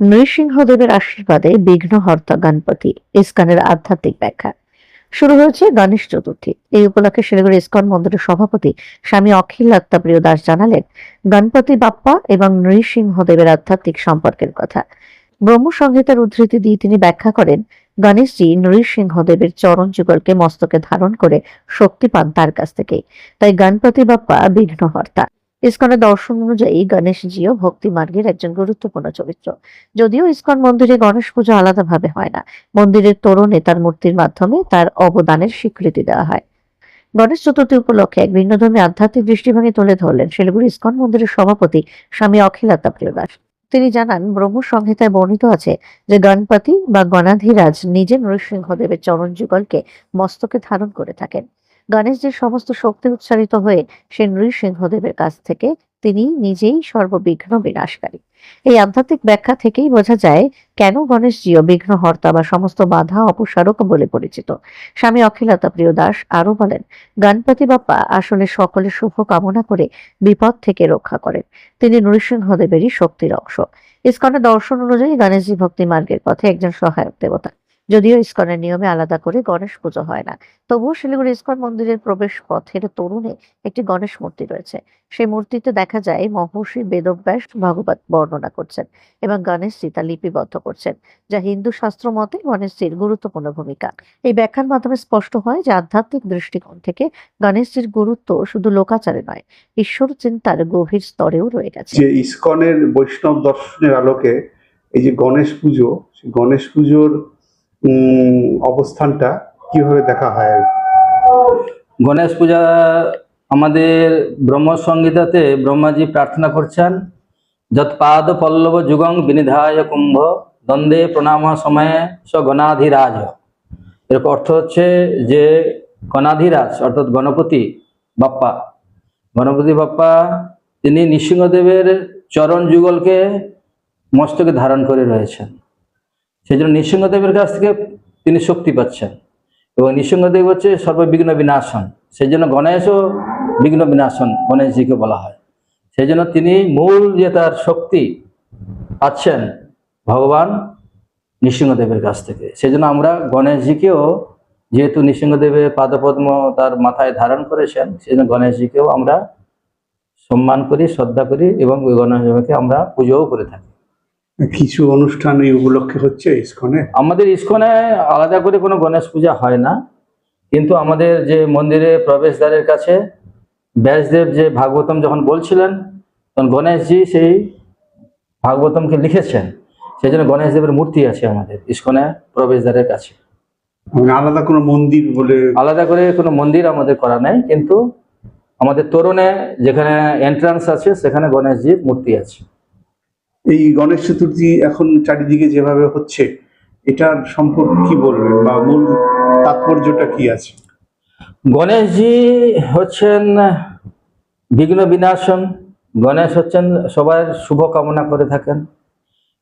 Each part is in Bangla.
নৃসিংহদেবের আশীর্বাদে বিঘ্নহর্তা গণপতি, ইস্কনের আধ্যাত্মিক ব্যাখ্যা। শুরু হয়েছে গণেশ চতুর্থী। এই উপলক্ষে শিলিগুড়ি ইস্কন মন্দিরের সভাপতি স্বামী অখিল আত্মাপ্রিয় দাস জানালেন, গণপতি বাপ্পা এবং নৃসিংহদেবের আধ্যাত্মিক সম্পর্কের কথা। ব্রহ্ম সংহিতার উদ্ধৃতি দিয়ে তিনি ব্যাখ্যা করেন, গণেশজি নৃসিংহদেবের চরণ যুগলকে মস্তকে ধারণ করে শক্তি পান তার কাছ থেকে তাই গণপতি বাপ্পা বিঘ্নহর্তা ইস্কনের দর্শন অনুযায়ী গণেশজিও ভক্তি মার্গের একজন গুরুত্বপূর্ণ চরিত্র। যদিও ইস্কন মন্দিরে গণেশ পুজো আলাদাভাবে হয় না, মন্দিরের তোরণে তার মূর্তির মাধ্যমে তার অবদানের স্বীকৃতি দেওয়া হয়। গণেশ চতুর্থী উপলক্ষে এক ভিন্নধর্মী আধ্যাত্মিক দৃষ্টিভঙ্গি তুলে ধরলেন শিলিগুড়ি ইস্কন মন্দিরের সভাপতি স্বামী অখিলতা প্রিয় দাস তিনি জানান, ব্রহ্ম সংহিতায় বর্ণিত আছে যে গণপতি বা গণাধিরাজ নিজে নৃসিংহদেবের চরণ যুগলকে মস্তকে ধারণ করে থাকেন। গণেশজির সমস্ত শক্তি উচ্চারিত হয়ে সে নৃসিংহদেবের কাছ থেকে তিনি নিজেই সর্ববিঘ্ন বিনাশকারী। এই আধ্যাত্মিক ব্যাখ্যা থেকেই বোঝা যায় কেন গণেশজিও বিঘ্নহর্তা বা সমস্ত বাধা অপসারক বলে পরিচিত। স্বামী অখিলতা প্রিয় দাস আরও বলেন, গণপতি বাপ্পা আসলে সকলের শুভ কামনা করে বিপদ থেকে রক্ষা করেন। তিনি নৃসিংহদেবেরই শক্তির অংশ। ইস্কনের দর্শন অনুযায়ী গণেশজি ভক্তি মার্গের পথে একজন সহায়ক দেবতা। যদিও ইস্কনের নিয়মে আলাদা করে গণেশ পুজো হয় না। তবুও শিলিগুড়ি ইস্কন মন্দিরের প্রবেশ পথের তরুণে একটি গণেশ মূর্তি রয়েছে। সেই মূর্তিতে দেখা যায় মহর্ষি বেদব্যাস ভগবত বর্ণনা করছেন এবং গণেশজি তা লিপিবদ্ধ করছেন, যা হিন্দু শাস্ত্র মতে গণেশজির গুরুত্বপূর্ণ ভূমিকা। এই ব্যাখ্যার মাধ্যমে স্পষ্ট হয় যে আধ্যাত্মিক দৃষ্টিকোণ থেকে গণেশজির গুরুত্ব শুধু লোকাচারে নয়, ঈশ্বর চিন্তার গভীর স্তরেও রয়ে গেছে। যে ইসকনের বৈষ্ণব দর্শনের আলোকে এই যে গণেশ পুজো গণেশ পুজোর অবস্থানটা কীভাবে দেখা হয় আর গণেশ পূজা আমাদের ব্রহ্ম সংগীতাতে ব্রহ্মাজি প্রার্থনা করছেন যৎপাদ পল্লব যুগং বিনিধায় কুম্ভ, দ্বন্দ্বে প্রণাম সময়ে স গণাধিরাজ। এর অর্থ হচ্ছে যে গণাধিরাজ, অর্থাৎ গণপতি বাপ্পা। গণপতি বাপ্পা, তিনি নৃসিংহদেবের চরণ যুগলকে মস্তকে ধারণ করে রয়েছেন। সেই জন্য নৃসিংহদেবের কাছ থেকে তিনি শক্তি পাচ্ছেন। এবং নৃসিংহদেব হচ্ছে সর্ববিঘ্ন বিনাশন। সেই জন্য গণেশও বিঘ্ন বিনাশন গণেশজিকে বলা হয়। সেই জন্য তিনি মূল যে তার শক্তি পাচ্ছেন ভগবান নৃসিংহদেবের কাছ থেকে। সেই জন্য আমরা গণেশজিকেও যেহেতু নৃসিংহদেবের পাদপদ্ম তার মাথায় ধারণ করেছেন সেই জন্য গণেশজিকেও আমরা সম্মান করি, শ্রদ্ধা করি এবং ওই গণেশকে আমরা পুজোও করে থাকি। কিছু অনুষ্ঠান এই উপলক্ষে হচ্ছে ইসকনে? আমাদের ইস্কনে আলাদা করে কোনো গণেশ পূজা হয় না। কিন্তু আমাদের যে মন্দিরে প্রবেশদ্বারের কাছে ব্যাসদেব যে ভাগবতম যখন বলছিলেন তখন গণেশজি সেই ভাগবতমকে লিখেছেন। সেই জন্য গণেশদেবের মূর্তি আছে আমাদের ইস্কনে প্রবেশদ্বারের কাছে। মানে আলাদা কোনো মন্দির বলে আলাদা করে কোনো মন্দির আমাদের করা নাই কিন্তু আমাদের তোরণে যেখানে এন্ট্রান্স আছে সেখানে গণেশজির মূর্তি আছে। এই গণেশ চতুর্থী এখন চারিদিকে যেভাবে হচ্ছে, এটার সম্পর্কে কি বলবেন বা মূল তাৎপর্যটা কি আছে? গণেশজি হচ্ছেন বিঘ্ন বিনাশন। গণেশ হচ্ছেন সবার শুভ কামনা করে থাকেন।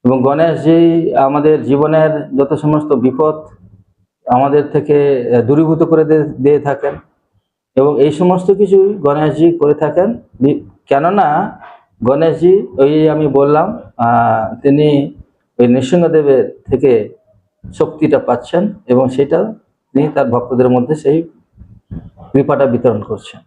এবং গণেশজি আমাদের জীবনের যত সমস্ত বিপদ আমাদের থেকে দূরীভূত করে দিয়ে থাকেন। এবং এই সমস্ত কিছুই গণেশজি করে থাকেন। কেননা গণেশজি, ওই আমি বললাম তিনি ওই নৃসিংহদেবের থেকে শক্তিটা পাচ্ছেন এবং সেটা তিনি তার ভক্তদের মধ্যে সেই কৃপাটা বিতরণ করছেন।